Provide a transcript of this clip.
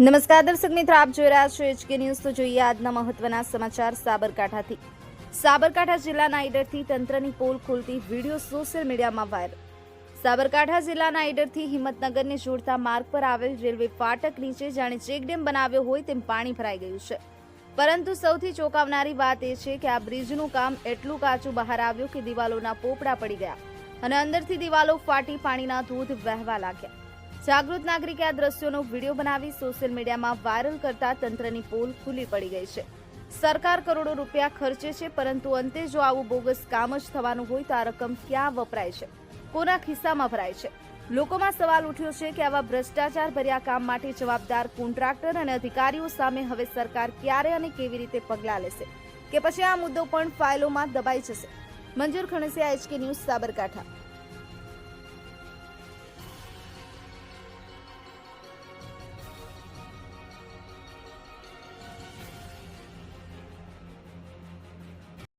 નમસ્કાર દર્શક મિત્રો, આપ જોઈ રહ્યા છો એચકે ન્યૂઝ. તો જોઈએ આજના મહત્વના સમાચાર સાબરકાંઠાથી. સાબરકાંઠા જિલ્લાના ઈડરથી તંત્રની પોલ ખોલતી વીડિયો સોશિયલ મીડિયામાં વાયરલ. સાબરકાંઠા જિલ્લાના ઈડરથી હિંમતનગરને જોડતા માર્ગ પર આવેલ રેલવે ફાટક નીચે જાણે ચેકડેમ બનાવ્યો હોય તેમ પાણી ભરાઈ ગયું છે. પરંતુ સૌથી ચોંકાવનારી વાત એ છે કે આ બ્રિજનું કામ એટલું કાચું બહાર આવ્યું કે દિવાલોના પોપડા પડી ગયા અને અંદરથી દિવાલો ફાટી પાણીના ધોધ વહેવા લાગ્યા. જાગૃત નાગરિકે આ દ્રશ્યોનો વીડિયો બનાવી સોશિયલ મીડિયામાં વાયરલ કરતા તંત્રની પોલ ખુલ્લી પડી ગઈ છે. સરકાર કરોડો રૂપિયા ખર્ચે છે, પરંતુ અંતે જો આવું બોગસ કામ જ થવાનું હોય તો આ રકમ ક્યાં વપરાય છે? કોના ખિસ્સામાં ભરાય છે? લોકોમાં સવાલ ઉઠ્યો છે કે આવા ભ્રષ્ટાચાર ભર્યા કામ માટે જવાબદાર કોન્ટ્રાક્ટર અને અધિકારીઓ સામે હવે સરકાર ક્યારે અને કેવી રીતે પગલાં લેશે? કે પછી આ મુદ્દો પણ ફાઇલોમાં દબાઈ જશે? મંજૂર ખણસિયા એચકે ન્યૂઝ સાબરકાંઠા.